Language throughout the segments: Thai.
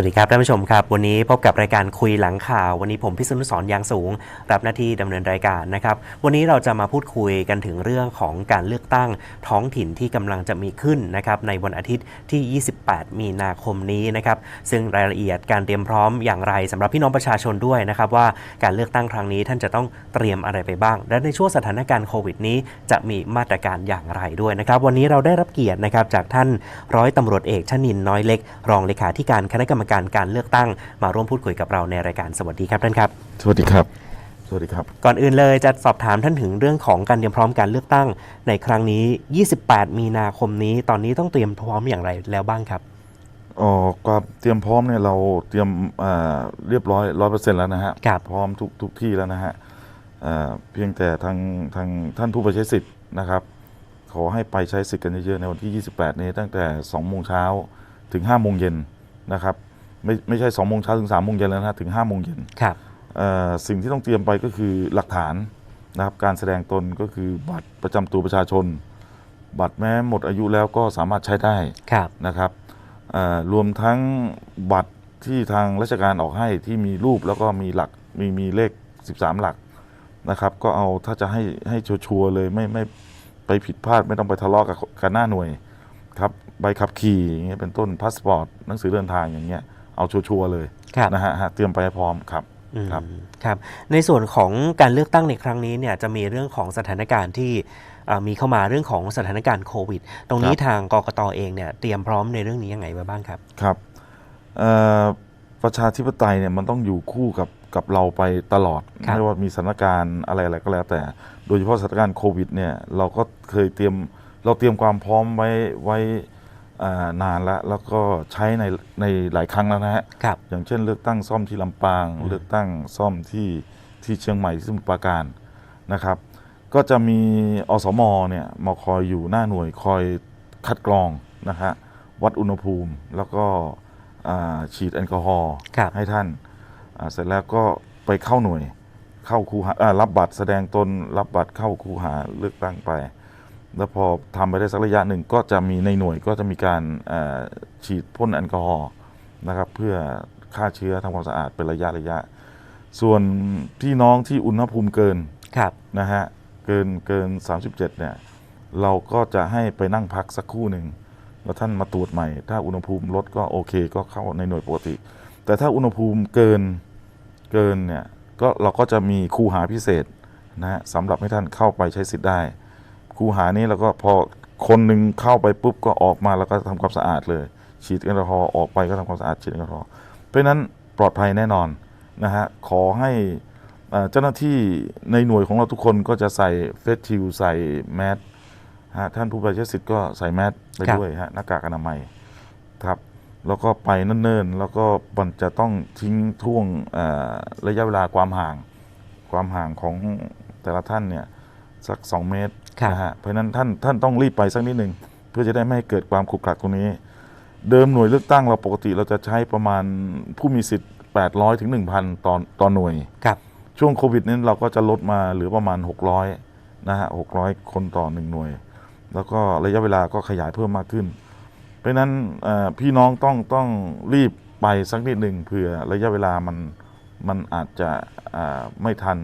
สวัสดีครับท่านผู้ชมครับ วันนี้พบกับรายการคุยหลังข่าว วันนี้ผมพิษณุสรยางสูง รับหน้าที่ดำเนินรายการนะครับ วันนี้เราจะมาพูดคุยกันถึงเรื่องของการเลือกตั้งท้องถิ่นที่กำลังจะมีขึ้นนะครับในวันอาทิตย์ที่ 28 มีนาคมนี้นะครับซึ่งรายละเอียดการเตรียมพร้อมอย่างไรสำหรับพี่น้องประชาชนด้วยนะครับว่าการเลือกตั้งครั้งนี้ท่านจะต้องเตรียมอะไรไปบ้าง และในช่วงสถานการณ์โควิดนี้จะมีมาตรการอย่างไรด้วยนะครับวันนี้เราได้รับเกียรตินะครับจากท่านร้อยตำรวจเอกชนินน้อยเล็ก รองเลขาธิการคณะกรรมการการเลือกตั้ง มาร่วมพูดคุยกับเราในรายการสวัสดีครับท่านครับ สวัสดีครับ สวัสดีครับ ก่อนอื่นเลยจะสอบถามท่านถึงเรื่องของการเตรียมพร้อมการเลือกตั้ง ในครั้งนี้ 28 มีนาคมนี้ ตอนนี้ต้องเตรียมพร้อมอย่างไรแล้วบ้างครับอ๋อความเตรียมพร้อมเนี่ยเราเตรียมอ่าเรียบร้อยร้อยเปอร์เซ็นต์แล้วนะฮะครับพร้อมทุกทุกที่แล้วนะฮะอ่าเพียงแต่ทางทางท่านผู้ไปใช้สิทธิ์นะครับ ขอให้ไปใช้สิทธิ์กันเยอะๆในวันที่ 28 นี้ตั้งแต่2โมงเช้าถึง5โมงเย็นนะครับ ไม่ไม่ใช่2โมงเช้าถึง3โมงเย็นแล้วนะฮะถึง5โมงเย็นครับ เอ่อสิ่งที่ต้องเตรียมไปก็คือหลักฐานนะครับการแสดงตนก็คือบัตรประจำตัวประชาชน บัตรแม้หมดอายุแล้วก็สามารถใช้ได้ครับ นะครับเอ่อรวมทั้งบัตรที่ทางราชการออกให้ที่มีรูปแล้วก็มีหลักมีมีเลข 13 หลักนะครับก็เอาถ้าจะให้ให้ชัวร์ๆเลยไม่ไม่ไปผิดพลาดไม่ต้องไปทะเลาะกับกันหน้าหน่วยครับใบขับขี่อย่างเงี้ยเป็นต้นพาสปอร์ตหนังสือเดินทางอย่างเงี้ย เอาชัวร์ๆเลยครับนะฮะฮะเตรียมไปให้พร้อมครับอืมครับครับ ในส่วนของการเลือกตั้งในครั้งนี้เนี่ยจะมีเรื่องของสถานการณ์ที่อ่ามีเข้ามาเรื่องของสถานการณ์โควิด ตรงนี้ครับทางกกตเองเนี่ยเตรียมพร้อมในเรื่องนี้ยังไงไว้บ้างครับครับเอ่อประชาธิปไตยเนี่ยมันต้องอยู่คู่กับกับเราไปตลอดครับไม่ว่ามีสถานการณ์อะไรอะไรก็แล้วแต่ โดยเฉพาะสถานการณ์โควิดเนี่ยเราก็เคยเตรียมเราเตรียมความพร้อมไว้ไว้อ่า นานแล้วแล้วก็ใช้ในในหลายครั้งแล้วนะฮะครับอย่างเช่นเลือกตั้งซ่อมที่ลำปางอืมเลือกตั้งซ่อมที่ที่เชียงใหม่ที่สมุทรปราการนะครับ ก็จะมีอสมเนี่ยมาคอยอยู่หน้าหน่วยคอยคัดกรองนะฮะวัดอุณหภูมิแล้วก็อ่าฉีดแอลกอฮอล์ครับให้ท่านอ่าเสร็จแล้วก็ไปเข้าหน่วยเข้าคูหาอ่ารับบัตรแสดงตนรับบัตรเข้าคูหาเลือกตั้งไป แล้วพอทำไปได้สักระยะหนึ่งก็จะมีในหน่วยก็จะมีการอ่าฉีดพ่นแอลกอฮอล์นะครับ เพื่อฆ่าเชื้อทำความสะอาดเป็นระยะระยะ ส่วนพี่น้องที่อุณหภูมิเกินครับนะฮะเกินเกิน 37 เนี่ย เราก็จะให้ไปนั่งพักสักครู่หนึ่งแล้วท่านมาตรวจใหม่ ถ้าอุณหภูมิลดก็โอเค ก็เข้าในหน่วยปกติ แต่ถ้าอุณหภูมิเกินเกินเนี่ยก็เราก็จะมีคูหาพิเศษนะฮะสำหรับให้ท่านเข้าไปใช้สิทธิ์ได้ คูหานี้เราก็พอคนหนึ่งเข้าไปปุ๊บก็ออกมาแล้วก็ทำความสะอาดเลย ฉีดแอลกอฮอล์ออกไปก็ทำความสะอาดฉีดแอลกอฮอล์เพราะฉะนั้นปลอดภัยแน่นอนนะฮะขอให้เอ่อเจ้าหน้าที่ในหน่วยของเราทุกคนก็จะใส่เฟสชิลใส่แมสฮะท่านผู้บริจาคสิทธิ์ก็ใส่แมสไปครับด้วยฮะหน้ากากอนามัยครับแล้วก็ไปเนิ่นๆ แล้วก็มันจะต้องทิ้งท่วงเอ่อระยะเวลาความห่าง ความห่างของแต่ละท่านเนี่ยสัก 2 เมตรครับ นะฮะเพราะฉะนั้นท่านท่านต้องรีบไปสักนิดหนึ่งเพื่อจะได้ไม่ให้เกิดความขรุขระตรงนี้ เดิมหน่วยเลือกตั้งเราปกติเราจะใช้ประมาณผู้มีสิทธิ์ 800ถึง1,000ต่อต่อหน่วย ครับ ช่วงโควิดนี้เราก็จะลดมาเหลือประมาณ 600นะฮะ600 คนต่อหนึ่งหน่วย แล้วก็ระยะเวลาก็ขยายเพิ่มมากขึ้น เพราะฉะนั้นเอ่อพี่น้องต้องต้องรีบไปสักนิดหนึ่งเผื่อระยะเวลามันมันอาจจะอ่าไม่ทัน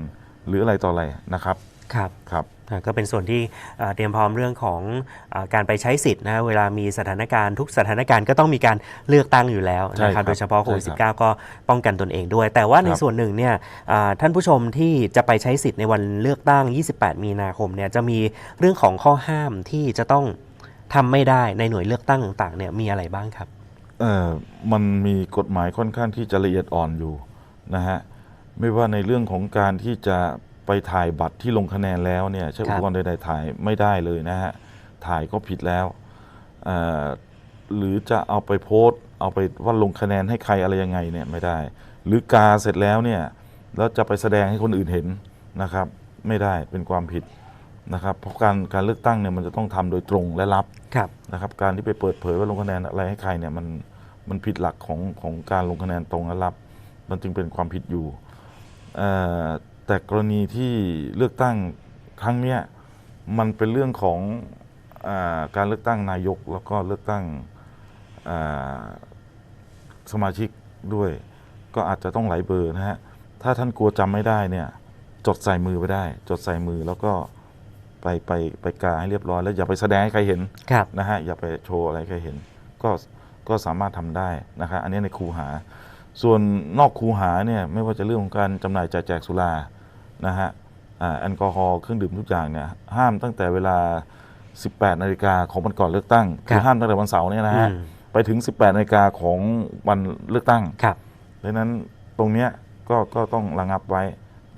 หรืออะไรต่ออะไรนะครับ ครับครับอ่าก็เป็นส่วนที่อ่าเตรียมพร้อมเรื่องของอาการไปใช้สิทธิ์นะเวลามีสถานการณ์ทุกสถานการณ์ก็ต้องมีการเลือกตั้งอยู่แล้วใช่นะคครัรับบโดยเฉพาะโควิดใช่ -19 ครับก็ป้องกันตนเองด้วย แต่ว่าในครับส่วนหนึ่งเนี่ยอ่าท่านผู้ชมที่จะไปใช้สิทธิ์ในวันเลือกตั้ง 28 มีนาคมเนี่ยจะมีเรื่องของข้อห้ามที่จะต้องทำไม่ได้ในหน่วยเลือกตั้งต่างๆเนี่ยมีอะไรบ้างครับเอ่อมันมีกฎหมายค่อนข้างที่จะละเอียดอ่อนอยู่นะฮะไม่ว่าในเรื่องของการที่จะ ไปถ่ายบัตรที่ลงคะแนนแล้วเนี่ยใช้ครัอุบปกรณ์ใดๆถ่ายไม่ได้เลยนะฮะถ่ายก็ผิดแล้วเอ่อหรือจะเอาไปโพสต์เอาไปว่าลงคะแนนให้ใครอะไรยังไงเนี่ยไม่ได้ หรือกาเสร็จแล้วเนี่ยแล้วจะไปแสดงให้คนอื่นเห็นนะครับ ไม่ได้เป็นความผิดนะครับ เพราะการการเลือกตั้งเนี่ยมันจะต้องทำโดยตรงและลับครับนะครับ การที่ไปเปิดเผยว่าลงคะแนนอะไรให้ใครเนี่ยมันมันผิดหลักของของการลงคะแนนตรงและรับ มันจึงเป็นความผิดอยู่เอ่อ แต่กรณีที่เลือกตั้งครั้งเนี้ยมันเป็นเรื่องของอาการเลือกตั้งนายกแล้วก็เลือกตั้งอ่าสมาชิกด้วย ก็อาจจะต้องหลายเบอร์นะฮะถ้าท่านกลัวจำไม่ได้เนี่ยจดใส่มือไปได้ จดใส่มือแล้วก็ไปไปไปกาให้เรียบร้อยแล้วอย่าไปแสดงให้ใครเห็นครับ นะฮะอย่าไปโชว์อะไรให้ใครเห็น ก็ก็สามารถทำได้นะครับอันนี้ในคูหา ส่วนนอกคูหาเนี่ยไม่ว่าจะเรื่องของการจำหน่ายจ่ายแจกสุรา นะฮะอ่าแอลกอฮอล์เครื่องดื่มทุกอย่างเนี่ยห้ามตั้งแต่เวลา 18 นาฬิกาของวันก่อนเลือกตั้งคือห้ามตั้งแต่วันเสาร์เนี่ยนะฮะอืมไปถึง 18 นาฬิกาของวันเลือกตั้งครับดังนั้นตรงเนี้ยก็ก็ต้องระงับไว้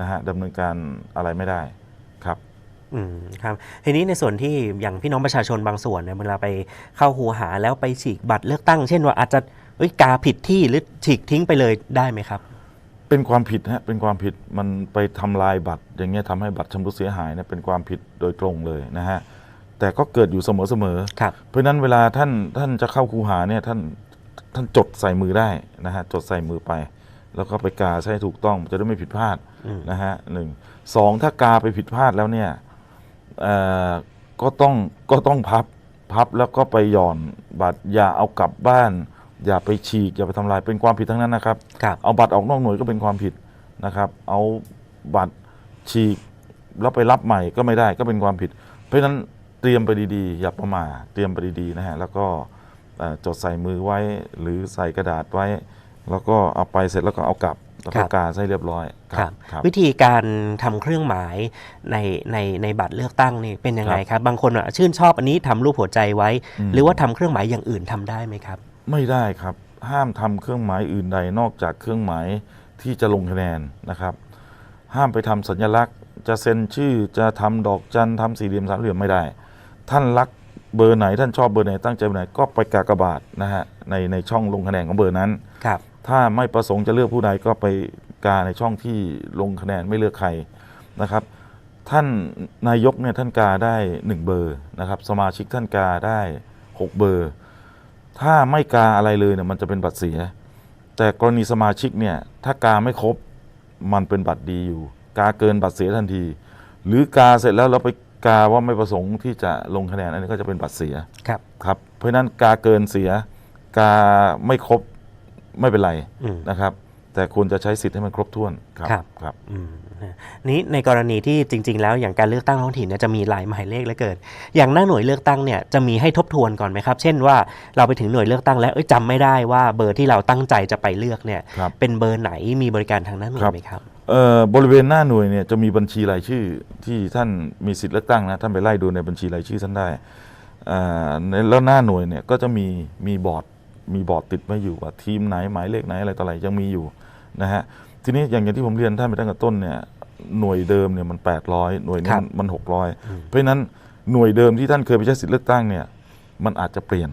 นะฮะดำเนินการอะไรไม่ได้ครับอืมครับทีนี้ในส่วนที่อย่างพี่น้องประชาชนบางส่วนเนี่ยเวลาไปเข้าหูหาแล้วไปฉีกบัตรเลือกตั้ง เช่นว่าอาจจะเอ้ยกาผิดที่หรือฉีกทิ้งไปเลยได้ไหมครับ เป็นความผิดฮะเป็นความผิดมันไปทำลายบัตร อย่างเงี้ยทำให้บัตรชำรุดเสียหายเนี่ยเป็นความผิดโดยตรงเลยนะฮะแต่ก็เกิดอยู่เสมอๆครับ เพราะฉะนั้นเวลาท่านท่านจะเข้าคูหาเนี่ยท่านท่านจดใส่มือได้นะฮะจดใส่มือไป แล้วก็ไปกาใช้ถูกต้องจะได้ไม่ผิดพลาดอืมนะฮะหนึ่งสองถ้ากาไปผิดพลาดแล้วเนี่ยเอ่อก็ต้องก็ต้องพับพับแล้วก็ไปหย่อนบัตรอย่าเอากลับบ้าน อย่าไปฉีกอย่าไปทำลายเป็นความผิดทั้งนั้นนะครับ ครับ เอาบัตรออกนอกหน่วยก็เป็นความผิดนะครับ เอาบัตรฉีกแล้วไปรับใหม่ก็ไม่ได้ก็เป็นความผิด เพราะฉะนั้นเตรียมไปดีๆ อย่าประมาทเตรียมไปดีๆนะฮะแล้วก็เอ่อจดใส่มือไว้หรือใส่กระดาษไว้ แล้วก็เอาไปเสร็จแล้วก็เอากลับแล้วครัก็บ กาให้เรียบร้อยครับครับ วิธีการทำเครื่องหมายในในในบัตรเลือกตั้งนี่เป็นยังไงครับ บางคนอะชื่นชอบอันนี้ทำรูปหัวใจไว้ อืม หรือว่าทำเครื่องหมายอย่างอื่นทำได้ไหมครับ ไม่ได้ครับ ห้ามทำเครื่องหมายอื่นใดนอกจากเครื่องหมายที่จะลงคะแนนนะครับ ห้ามไปทำสัญลักษณ์ จะเซ็นชื่อจะทำดอกจันทำสี่เหลี่ยมสามเหลี่ยมไม่ได้ ท่านรักเบอร์ไหนท่านชอบเบอร์ไหนตั้งใจเบอร์ไหนก็ไปกากบาทนะฮะในในช่องลงคะแนนของเบอร์นั้นครับถ้าไม่ประสงค์จะเลือกผู้ใดก็ไปกาในช่องที่ลงคะแนนไม่เลือกใครนะครับ ท่านนายกเนี่ยท่านกาได้หนึ่งเบอร์นะครับ สมาชิกท่านกาได้หกเบอร์ ถ้าไม่กาอะไรเลยเนี่ยมันจะเป็นบัตรเสีย แต่กรณีสมาชิกเนี่ยถ้ากาไม่ครบมันเป็นบัตรดีอยู่ กาเกินบัตรเสียทันที หรือกาเสร็จแล้วเราไปกาว่าไม่ประสงค์ที่จะลงคะแนนอันนี้ก็จะเป็นบัตรเสียครับครับเพราะฉะนั้นกาเกินเสีย กาไม่ครบไม่เป็นไรอืมนะครับ แต่ควรจะใช้สิทธิ์ให้มันครบถ้วนครับครับครับอืม นะนี้ในกรณีที่จริง ๆ แล้วอย่างการเลือกตั้งท้องถิ่นเนี่ยจะมีหลายหมายเลขเหลือเกิน อย่างหน้าหน่วยเลือกตั้งเนี่ยจะมีให้ทบทวนก่อนไหมครับ เช่นว่าเราไปถึงหน่วยเลือกตั้งแล้วเอ้ยจำไม่ได้ว่าเบอร์ที่เราตั้งใจจะไปเลือกเนี่ยครับเป็นเบอร์ไหนมีบริการทางหน้าหน่วยครับไหมครับเอ่อบริเวณหน้าหน่วยเนี่ยจะมีบัญชีรายชื่อที่ท่านมีสิทธิ์เลือกตั้งนะท่านไปไล่ดูในบัญชีรายชื่อท่านได้อ่าในแล้วหน้าหน่วยเนี่ยก็จะมีมีบอร์ดมีบอร์ดติดไว้อยู่ว่าทีมไหนหมายเลขไหนอะไรต่ออะไรยังมีอยู่นะฮะ ทีนี้อย่างอย่างที่ผมเรียนท่านไปตั้งแต่ต้นเนี่ยหน่วยเดิมเนี่ยมัน 800 หน่วยนี้ครับมันอืม600 เพราะฉะนั้นหน่วยเดิมที่ท่านเคยไปใช้สิทธิ์เลือกตั้งเนี่ยมันอาจจะเปลี่ยน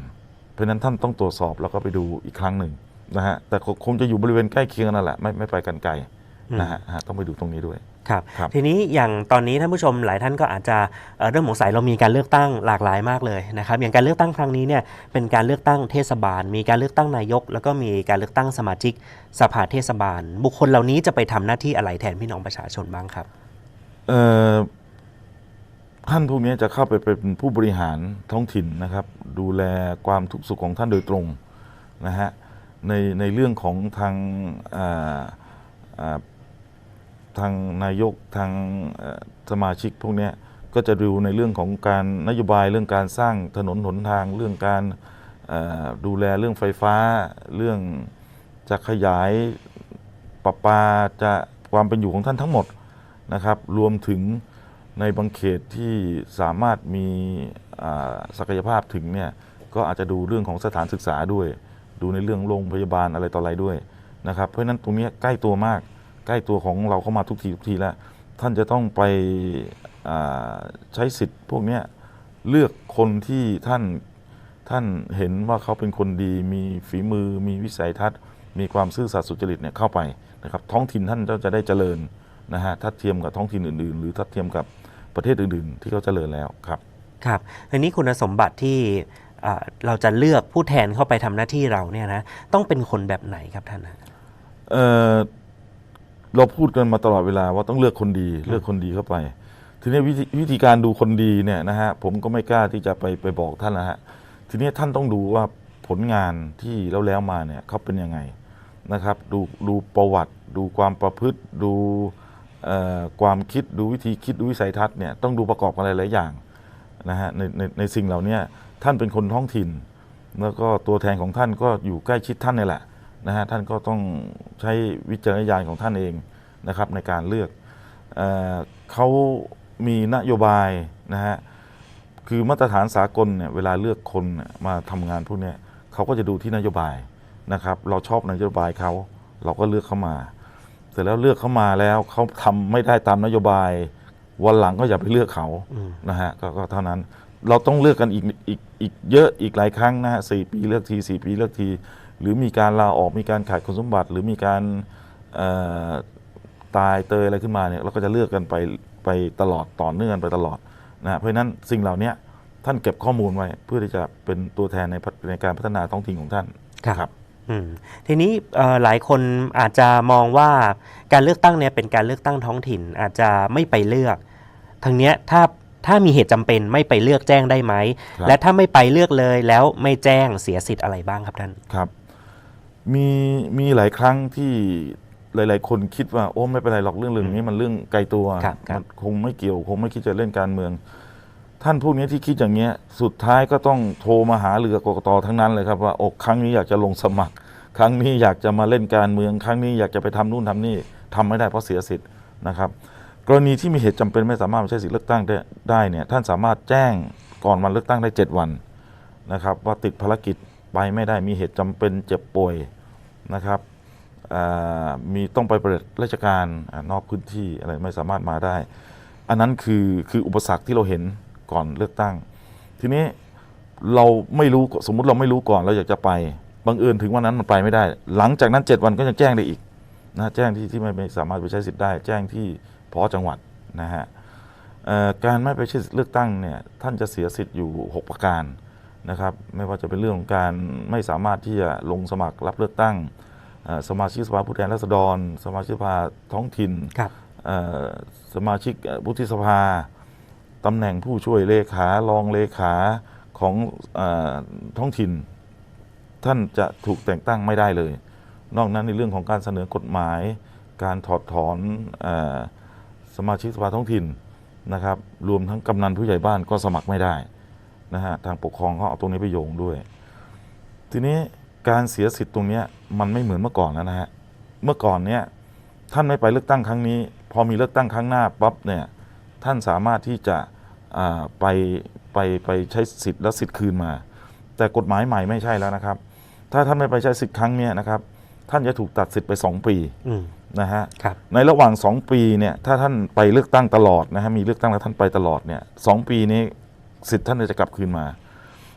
เพราะฉะนั้นท่านต้องตรวจสอบแล้วก็ไปดูอีกครั้งหนึ่งนะฮะแต่คงจะอยู่บริเวณใกล้เคียงนั่นแหละไม่ไม่ไปกันไกลนะฮะฮะต้องไปดูตรงนี้ด้วย ครับครับ ทีนี้อย่างตอนนี้ท่านผู้ชมหลายท่านก็อาจจะเอ่อเริ่มสงสัยเรามีการเลือกตั้งหลากหลายมากเลยนะครับอย่างการเลือกตั้งครั้งนี้เนี่ยเป็นการเลือกตั้งเทศบาล มีการเลือกตั้งนายก แล้วก็มีการเลือกตั้งสมาชิกสภาเทศบาล บุคคลเหล่านี้จะไปทำหน้าที่อะไรแทนพี่น้องประชาชนบ้างครับ เอ่อท่านพวกนี้จะเข้าไปเป็นผู้บริหารท้องถิ่นนะครับ ดูแลความทุกข์สุขของท่านโดยตรงนะฮะในในเรื่องของทางอ่าอ่า ทางนายกทางสมาชิกพวกนี้ก็จะดูในเรื่องของการนโยบายเรื่องการสร้างถนนหนทางเรื่องการดูแลเรื่องไฟฟ้า เรื่องจะขยายประปาจะความเป็นอยู่ของท่านทั้งหมดนะครับ รวมถึงในบางเขตที่สามารถมีศักยภาพถึงเนี่ยก็อาจจะดูเรื่องของสถานศึกษาด้วย ดูในเรื่องโรงพยาบาลอะไรต่ออะไรด้วยนะครับ เพราะนั้นตรงนี้ใกล้ตัวมาก ใกล้ตัวของเราเข้ามาทุกทีทุกทีแล้ว ท่านจะต้องไปอ่าใช้สิทธิ์พวกเนี้ยเลือกคนที่ท่านท่านเห็นว่าเขาเป็นคนดี มีฝีมือ มีวิสัยทัศน์ มีความซื่อสัตย์สุจริตเนี่ยเข้าไปนะครับ ท้องถิ่นท่านก็จะได้เจริญนะฮะถ้าเทียมกับท้องถิ่นอื่น ๆ หรือถ้าเทียมกับประเทศอื่น ๆ ที่เขาเจริญแล้วครับครับทีนี้คุณสมบัติที่อ่าเราจะเลือกผู้แทนเข้าไปทำหน้าที่เราเนี่ยนะต้องเป็นคนแบบไหนครับท่านฮะเอ่อ เราพูดกันมาตลอดเวลาว่าต้องเลือกคนดีเลือกคนดีเข้าไป ทีนี้วิธีวิธีการดูคนดีเนี่ยนะฮะผมก็ไม่กล้าที่จะไปไปบอกท่านนะฮะทีนี้ท่านต้องดูว่าผลงานที่แล้วแล้วมาเนี่ยเขาเป็นยังไงนะครับ ดูดูประวัติ ดูความประพฤติ ดูเอ่อความคิดดูวิธีคิดดูวิสัยทัศน์เนี่ยต้องดูประกอบกันหลายๆอย่างนะฮะในในในสิ่งเหล่านี้ท่านเป็นคนท้องถิ่น แล้วก็ตัวแทนของท่านก็อยู่ใกล้ชิดท่านนี่แหละ นะฮะท่านก็ต้องใช้วิจารณญาณของท่านเองนะครับในการเลือกเอเขามีนโยบายนะฮะคือมาตรฐานสากลเนี่ยเวลาเลือกคนมาทำงานพวกนี้เขาก็จะดูที่นโยบายนะครับเราชอบนโยบายเขาเราก็เลือกเขามาเสร็จแล้วเลือกเขามาแล้วเขาทำไม่ได้ตามนโยบาย วันหลังก็อย่าไปเลือกเขานะฮะกก็เท่านั้นเราต้องเลือกกันอีกอีกอีกเยอะอีกหลายครั้งนะฮะสี่ปีเลือกทีสี่ปีเลือกที หรือมีการลาออกมีการขาดคุณสมบัติ หรือมีการเอ่อตายเตยอะไรขึ้นมาเนี่ยเราก็จะเลือกกันไปไปตลอดต่อเนื่องกันไปตลอดนะฮะเพราะฉะนั้นสิ่งเหล่านี้ท่านเก็บข้อมูลไว้ เพื่อที่จะเป็นตัวแทนในพัฒในการพัฒนาท้องถิ่นของท่านครับอืมทีนี้เอ่อหลายคนอาจจะมองว่าการเลือกตั้งเนี่ยเป็นการเลือกตั้งท้องถิ่นอาจจะไม่ไปเลือกทางเนี้ยถ้าถ้ามีเหตุจำเป็นไม่ไปเลือกแจ้งได้ไหมครับและถ้าไม่ไปเลือกเลยแล้วไม่แจ้งเสียสิทธิ์อะไรบ้างครับท่านครับ มีมีหลายครั้งที่หลาย ๆ คนคิดว่าโอ้ไม่เป็นไรหรอกเรื่องเรื่องนี้มันเรื่องไกลตัวครับครับ มันคงไม่เกี่ยวคงไม่คิดจะเล่นการเมือง ท่านพวกนี้ที่คิดอย่างเงี้ย สุดท้ายก็ต้องโทรมาหาเรือกกตทั้งนั้นเลยครับว่าโอ้ครั้งนี้อยากจะลงสมัคร ครั้งนี้อยากจะมาเล่นการเมือง ครั้งนี้อยากจะไปทำนู่นทำนี่ทำไม่ได้เพราะเสียสิทธิ์นะครับ กรณีที่มีเหตุจำเป็นไม่สามารถมาใช้สิทธิ์เลือกตั้งได้ได้เนี่ยท่านสามารถแจ้งก่อนวันเลือกตั้งได้ 7 วันนะครับ ว่าติดภารกิจไปไม่ได้มีเหตุจำเป็นเจ็บป่วย นะครับมีต้องไปปฏิบัติราชการนอกพื้นที่อะไรไม่สามารถมาได้ อันนั้นคือคืออุปสรรคที่เราเห็นก่อนเลือกตั้ง ทีนี้เราไม่รู้สมมุติเราไม่รู้ก่อนเราอยากจะไปบังเอิญถึงวันนั้นมันไปไม่ได้ หลังจากนั้น 7 วันก็ยังแจ้งได้อีกนะแจ้งที่ที่ไม่สามารถไปใช้สิทธิ์ได้ แจ้งที่พอจังหวัดนะฮะการไม่ไปใช้สิทธิ์เลือกตั้งเนี่ยท่านจะเสียสิทธิ์อยู่ 6 ประการ นะครับไม่ว่าจะเป็นเรื่องของการไม่สามารถที่จะลงสมัครรับเลือกตั้งเอ่อสมาชิกสภาผู้แทนราษฎร สมาชิกสภาท้องถิ่นครับเอ่อสมาชิกเอ่อวุฒิสภาตำแหน่งผู้ช่วยเลขารองเลขาของเออท้องถิ่น ท่านจะถูกแต่งตั้งไม่ได้เลย นอกนั้นในเรื่องของการเสนอกฎหมาย การถอดถอนเออสมาชิกสภาท้องถิ่นนะครับ รวมทั้งกำนันผู้ใหญ่บ้านก็สมัครไม่ได้ นะฮะทางปกครองเขาเอาตรงนี้ไปโยงด้วย ทีนี้การเสียสิทธิ์ตรงเนี้ยมันไม่เหมือนเมื่อก่อนแล้วนะฮะเมื่อก่อนเนี้ยท่านไม่ไปเลือกตั้งครั้งนี้ พอมีเลือกตั้งครั้งหน้าปั๊บเนี่ยท่านสามารถที่จะอ่าไปไปไปใช้สิทธิ์และสิทธิ์คืนมา แต่กฎหมายใหม่ไม่ใช่แล้วนะครับ ถ้าท่านไม่ไปใช้สิทธิ์ครั้งเนี้ยนะครับ ท่านจะถูกตัดสิทธิ์ไป 2 ปีอืมนะฮะครับในระหว่าง 2 ปีเนี่ยถ้าท่านไปเลือกตั้งตลอดนะฮะมีเลือกตั้งแล้วท่านไปตลอดเนี่ยสองปีนี้ สิทธิ์ท่านจะกลับคืนมา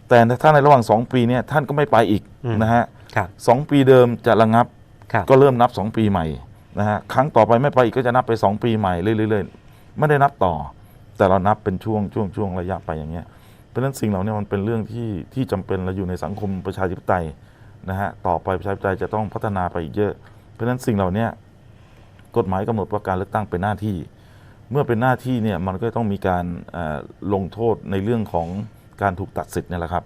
แต่ถ้าในระหว่าง 2 ปีเนี่ยท่านก็ไม่ไปอีกอืมนะฮะครับสองปีเดิมจะระงับครับ ก็เริ่มนับ 2 ปีใหม่นะฮะครั้งต่อไปไม่ไปอีกก็จะนับไป 2 ปีใหม่เรื่อยๆไม่ได้นับต่อ แต่เรานับเป็นช่วงช่วงช่วงระยะไปอย่างเงี้ยเพราะฉะนั้นสิ่งเหล่านี้มันเป็นเรื่องที่ที่จำเป็นเราอยู่ในสังคมประชาธิปไตยนะฮะต่อไปประชาธิปไตยจะต้องพัฒนาไปอีกเยอะ เพราะฉะนั้นสิ่งเหล่านี้กฎหมายกำหนดว่าการเลือกตั้งเป็นหน้าที่ เมื่อเป็นหน้าที่เนี่ยมันก็ต้องมีการลงโทษในเรื่องของการถูกตัดสิทธิ์เนี่ยแหละครับ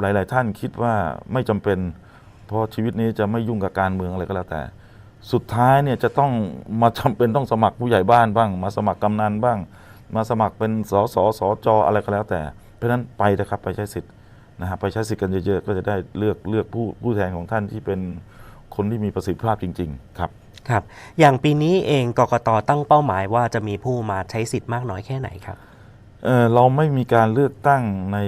หลาย ๆ ท่านคิดว่าไม่จำเป็น เพราะชีวิตนี้จะไม่ยุ่งกับการเมืองอะไรก็แล้วแต่ สุดท้ายเนี่ยจะต้องมาจำเป็นต้องสมัครผู้ใหญ่บ้านบ้าง มาสมัครกำนันบ้าง มาสมัครเป็นสสสจอะไรก็แล้วแต่ เพราะฉะนั้นไปนะครับไปใช้สิทธิ์นะฮะไปใช้สิทธิ์กันเยอะ ๆ ก็จะได้เลือกเลือกผู้ผู้แทนของท่านที่เป็นคนที่มีประสิทธิภาพจริง ๆ ครับ ครับ อย่างปีนี้เองกกตตั้งเป้าหมายว่าจะมีผู้มาใช้สิทธิ์มากน้อยแค่ไหนครับเอ่อเราไม่มีการเลือกตั้งใน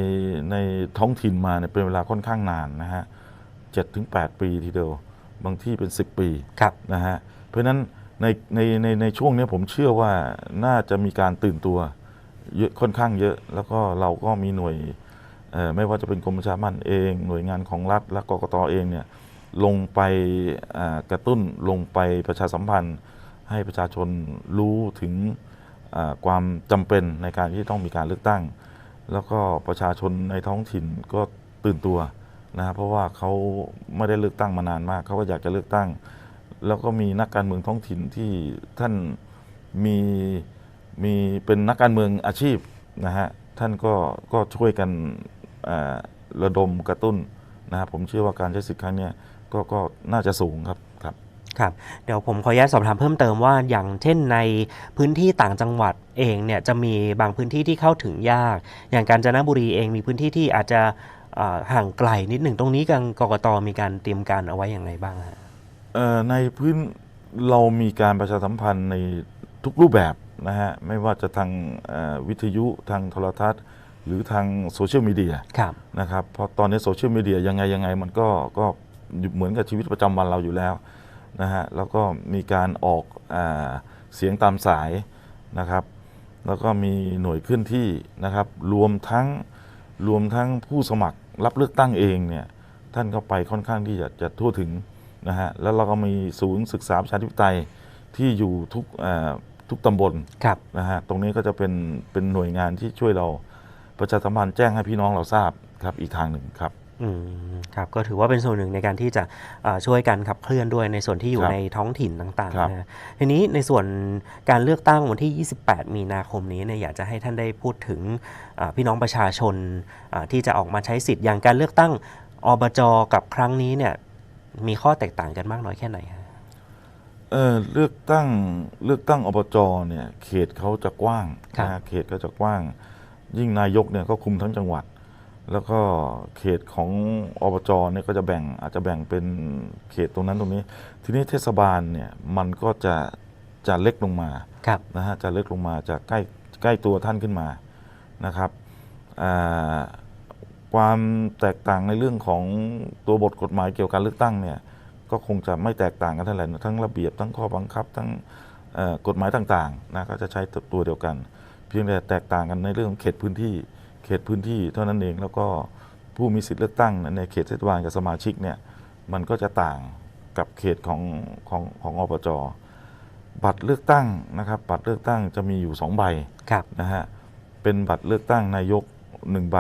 ในท้องถิ่นมาเนี่ยเป็นเวลาค่อนข้างนานนะฮะเจ็ดถึงแปดปีทีเดียว บางที่เป็น 10 ปีครับนะฮะเพราะฉะนั้นในในในในช่วงนี้ผมเชื่อว่าน่าจะมีการตื่นตัวเยอะค่อนข้างเยอะ แล้วก็เราก็มีหน่วยเอ่อไม่ว่าจะเป็นกรมประชาสัมพันธ์เอง หน่วยงานของรัฐและกกตเองเนี่ย ลงไปกระตุ้นลงไปประชาสัมพันธ์ ให้ประชาชนรู้ถึงความจำเป็นในการที่ต้องมีการเลือกตั้ง แล้วก็ประชาชนในท้องถิ่นก็ตื่นตัวนะครับเพราะว่าเขาไม่ได้เลือกตั้งมานานมากเขาก็อยากจะเลือกตั้ง แล้วก็มีนักการเมืองท้องถิ่นที่ท่านมีมีเป็นนักการเมืองอาชีพนะฮะท่านก็ก็ช่วยกันระดมกระตุ้นนะครับผมเชื่อว่าการใช้สิทธิ์ครั้งนี้ ก็ก็น่าจะสูงครับครับครับเดี๋ยวผมขออนุญาตสอบถามเพิ่มเติมว่าอย่างเช่นในพื้นที่ต่างจังหวัดเองเนี่ยจะมีบางพื้นที่ที่เข้าถึงยาก อย่างกาญจนบุรีเองมีพื้นที่ที่อาจจะเอ่อห่างไกลนิดหนึ่งตรงนี้กังกกตมีการเตรียมการเอาไว้อย่างไรบ้างฮะ เอ่อในพื้นเรามีการประชาสัมพันธ์ในทุกรูปแบบนะฮะไม่ว่าจะทางเอ่อวิทยุทางโทรทัศน์ หรือทางโซเชียลมีเดีย ครับ นะครับเพราะตอนนี้โซเชียลมีเดียยังไงยังไงมันก็ก็ เหมือนกับชีวิตประจำวันเราอยู่แล้วนะฮะแล้วก็มีการออกอาเสียงตามสายนะครับ แล้วก็มีหน่วยเคลื่อนที่นะครับ รวมทั้งรวมทั้งผู้สมัครรับเลือกตั้งเองเนี่ยท่านก็ไปค่อนข้างที่จะจะทั่วถึงนะฮะแล้วเราก็มีศูนย์ศึกษาประชาธิปไตยที่อยู่ทุกอ่าทุกตำบลครับนะฮะตรงนี้ก็จะเป็นเป็นหน่วยงานที่ช่วยเราประชาสัมพันธ์แจ้งให้พี่น้องเราทราบครับอีกทางหนึ่งครับ อืมครับก็ถือว่าเป็นส่วนหนึ่งในการที่จะเอ่อช่วยกันขับเคลื่อนด้วยในส่วนที่อยู่ครับในท้องถิ่นต่างครับ ๆนะฮะทีนี้ในส่วนการเลือกตั้งวันที่ 28 มีนาคมนี้เนี่ยอยากจะให้ท่านได้พูดถึงอ่าพี่น้องประชาชนอ่าที่จะออกมาใช้สิทธิ์อย่างการเลือกตั้งอบจกับครั้งนี้เนี่ยมีข้อแตกต่างกันมากน้อยแค่ไหนฮะเออเลือกตั้งเลือกตั้งอบจเนี่ยเขตเขาจะกว้างนะฮะเขตก็จะกว้าง ยิ่งนายกเนี่ยก็คุมทั้งจังหวัด แล้วก็เขตของอบจเนี่ยก็จะแบ่งอาจจะแบ่งเป็นเขตตรงนั้นตรงนี้ ทีนี้เทศบาลเนี่ยมันก็จะจะเล็กลงมาครับนะฮะจะเล็กลงมาจะใกล้ใกล้ตัวท่านขึ้นมานะครับอ่าความแตกต่างในเรื่องของตัวบทกฎหมายเกี่ยวกับการเลือกตั้งเนี่ยก็คงจะไม่แตกต่างกันเท่าไหร่นะทั้งระเบียบทั้งข้อบังคับทั้งเอ่อกฎหมายต่างๆนะก็จะใช้ตัวเดียวกัน เพียงแต่แตกต่างกันในเรื่องของเขตพื้นที่ เขตพื้นที่เท่านั้นเองแล้วก็ผู้มีสิทธิ์เลือกตั้งในเขตเทศบาลกับสมาชิกเนี่ยมันก็จะต่างกับเขตของของของอบจบัตรเลือกตั้งนะครับ บัตรเลือกตั้งจะมีอยู่2ใบครับนะฮะเป็นบัตรเลือกตั้งนายก1ใบ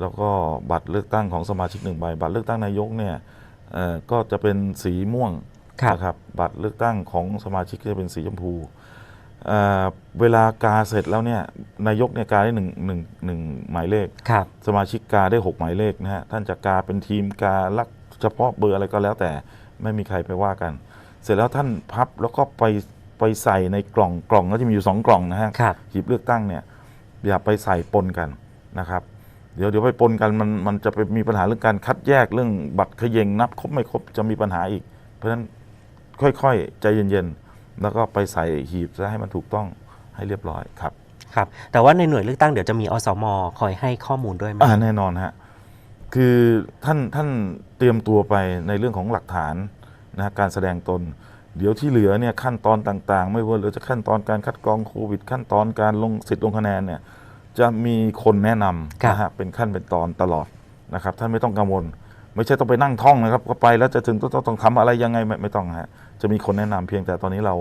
แล้วก็บัตรเลือกตั้งของสมาชิก1ใบ บัตรเลือกตั้งนายกเนี่ยเอ่อก็จะเป็นสีม่วงครับนะครับบัตรเลือกตั้งของสมาชิกก็จะเป็นสีชมพู เอ่อเวลากาเสร็จแล้วเนี่ยนายกเนี่ยกาได้หนึ่งหนึ่งหนึ่งหมายเลข ครับ สมาชิกกาได้ 6 หมายเลขนะฮะท่านจะกาเป็นทีมกาลักเฉพาะเบอร์อะไรก็แล้วแต่ไม่มีใครไปว่ากัน เสร็จแล้วท่านพับแล้วก็ไปไปใส่ในกล่องกล่องก็จะมีอยู่ 2 กล่องนะฮะครับ หีบเลือกตั้งเนี่ยอย่าไปใส่ปนกันนะครับ เดี๋ยวเดี๋ยวไปปนกันมันมันจะไปมีปัญหาเรื่องการคัดแยกเรื่องบัตรเขยงนับครบไม่ครบจะมีปัญหาอีก เพราะฉะนั้นค่อยๆใจเย็นๆ แล้วก็ไปใส่หีบจะให้มันถูกต้องให้เรียบร้อยครับครับ แต่ว่าในหน่วยเลือกตั้งเดี๋ยวจะมีอสมคอยให้ข้อมูลด้วยไหมอ่าแน่นอนฮะคือท่านท่านเตรียมตัวไปในเรื่องของหลักฐานนะฮะการแสดงตน เดี๋ยวที่เหลือเนี่ยขั้นตอนต่างๆ ไม่ว่าเราจะขั้นตอนการคัดกรองโควิด ขั้นตอนการลงสิทธิ์ลงคะแนนเนี่ยจะมีคนแนะนำนะฮะเป็นขั้นเป็นตอนตลอดนะครับ ท่านไม่ต้องกังวล ไม่ใช่ต้องไปนั่งท่องนะครับก็ไปแล้วจะถึงต้องต้องต้องทำอะไรยังไงไม่ไม่ต้องฮะจะมีคนแนะนำเพียงแต่ตอนนี้เรา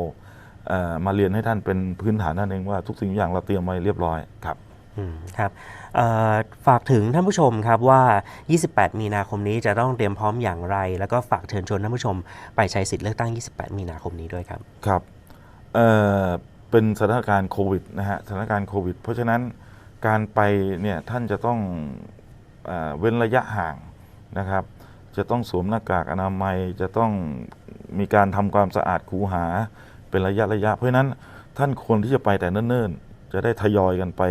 เอ่อมาเรียนให้ท่านเป็นพื้นฐานนั่นเองว่าทุกสิ่งทุกอย่างเราเตรียมไว้เรียบร้อยครับ อืมครับเอ่อฝากถึงท่านผู้ชมครับว่า 28 มีนาคมนี้จะต้องเตรียมพร้อมอย่างไร แล้วก็ฝากเชิญชวนท่านผู้ชมไปใช้สิทธิ์เลือกตั้ง 28 มีนาคมนี้ด้วยครับ ครับเอ่อเป็นสถานการณ์โควิดนะฮะสถานการณ์โควิด เพราะฉะนั้นการไปเนี่ยท่านจะต้องเออเว้นระยะห่าง นะครับ จะต้องสวมหน้ากากอนามัยจะต้องมีการทำความสะอาดคูหาเป็นระยะระยะ เพราะฉะนั้นท่านควรที่จะไปแต่เนิ่นๆ จะได้ทยอยกันไป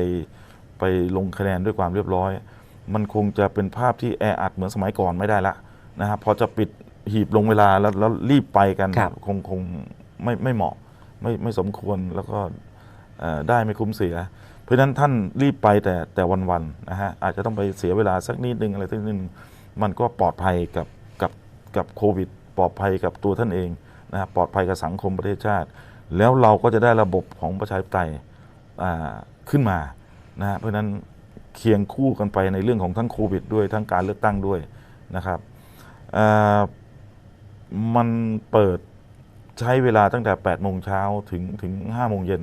ไปลงคะแนนด้วยความเรียบร้อย มันคงจะเป็นภาพที่แออัดเหมือนสมัยก่อนไม่ได้ละนะครับพอจะปิดหีบลงเวลาแล้วแล้วรีบไปกันครับคงคงไม่ไม่เหมาะไม่ไม่สมควรแล้วก็เอ่อได้ไม่คุ้มเสีย เพราะฉะนั้นท่านรีบไปแต่แต่วันๆนะฮะอาจจะต้องไปเสียเวลาสักนิดนึงอะไรสักนิดนึง มันก็ปลอดภัยกับกับกับโควิด ปลอดภัยกับตัวท่านเองนะฮะปลอดภัยกับสังคมประเทศชาติ แล้วเราก็จะได้ระบบของประชาธิปไตยอ่าขึ้นมานะเพราะฉะนั้นเคียงคู่กันไปในเรื่องของทั้งโควิด ด้วยทั้งการเลือกตั้งด้วยนะครับอ่ามันเปิดใช้เวลาตั้งแต่8โมงเช้าถึงถึง5โมงเย็น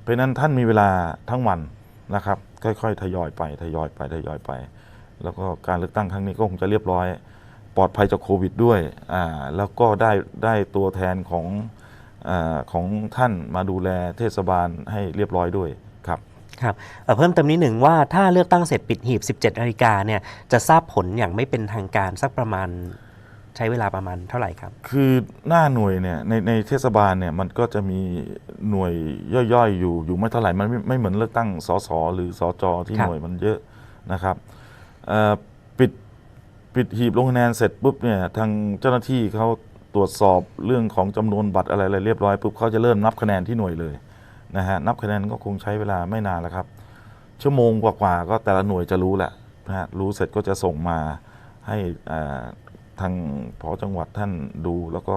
เพราะนั้นท่านมีเวลาทั้งวันนะครับ ค่อยๆ ทยอยไป ทยอยไป ทยอยไป แล้วก็การเลือกตั้งครั้งนี้ก็คงจะเรียบร้อย ปลอดภัยจากโควิดด้วยอ่าแล้วก็ได้ได้ตัวแทนของอาของท่านมาดูแลเทศบาลให้เรียบร้อยด้วยครับ ครับเอ่อเพิ่มเติมนิดหนึ่งว่าถ้าเลือกตั้งเสร็จปิดหีบ 17นาฬิกาเนี่ยจะทราบผลอย่างไม่เป็นทางการสักประมาณใช้เวลาประมาณเท่าไหร่ครับ คือหน้าหน่วยเนี่ยในในเทศบาลเนี่ยมันก็จะมีหน่วยย่อยๆ อยู่อยู่ไม่เท่าไหร่มันไม่ไม่เหมือนเลือกตั้งสสหรือสจที่ครับ หน่วยมันเยอะนะครับเอ่อปิดปิดหีบลงคะแนนเสร็จปุ๊บเนี่ยทางเจ้าหน้าที่เขาตรวจสอบเรื่องของจำนวนบัตรอะไรอะไรเรียบร้อยปุ๊บเขาจะเริ่มนับคะแนนที่หน่วยเลยนะฮะนับคะแนนก็คงใช้เวลาไม่นานแล้วครับ ชั่วโมงกว่าๆก็แต่ละหน่วยจะรู้แหละนะฮะรู้เสร็จก็จะส่งมาให้อ่าทางพอจังหวัดท่านดูแล้วก็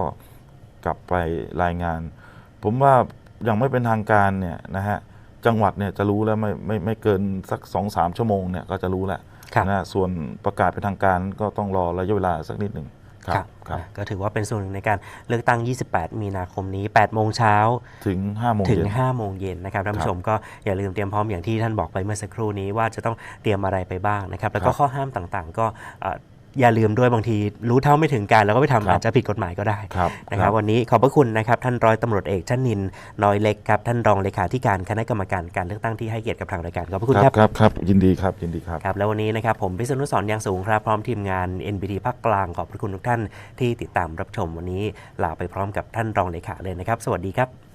กลับไปรายงาน ผมว่ายังไม่เป็นทางการเนี่ยนะฮะจังหวัดเนี่ยจะรู้แล้วไม่ไม่ไม่เกินสักสองสามชั่วโมงเนี่ยก็จะรู้แล้ว ครับ นะฮะส่วนประกาศเป็นทางการก็ต้องรอระยะเวลาสักนิดหนึ่งครับครับอะก็ถือว่าเป็นส่วนหนึ่งในการเลือกตั้ง 28 มีนาคมนี้ 8 โมงเช้า ถึงห้าโมงถึง เย็น 5 โมงเย็นนะครับท่านครัผู้บชมก็อย่าลืมเตรียมพร้อมอย่างที่ท่านบอกไปเมื่อสักครู่นี้ว่าจะต้องเตรียมอะไรไปบ้างนะครับ แล้วก็ครับข้อห้ามต่างๆ ก็เอ่อ อย่าลืมด้วยบางทีรู้เท่าไม่ถึงการแล้วก็ไปทำครับอาจจะผิดกฎหมายก็ได้ครับนะครับ วันนี้ขอบพระคุณนะครับท่านร้อยตำรวจเอกชนินน้อยเล็กครับท่านรองเลขาธิการคณะกรรมการการเลือกตั้งที่ให้เกียรติกับทางรายการขอบพระคุณคครัรับบครับครับยินดีครับยินดีครับครับแล้ววันนี้นะครับผมพิษณุสรยางสูงครับพร้อมทีมงาน NBT ภาคกลางขอบพระคุณทุกท่านที่ติดตามรับชมวันนี้ลาไปพร้อมกับท่านรองเลขาเลยนะครับ สวัสดีครับ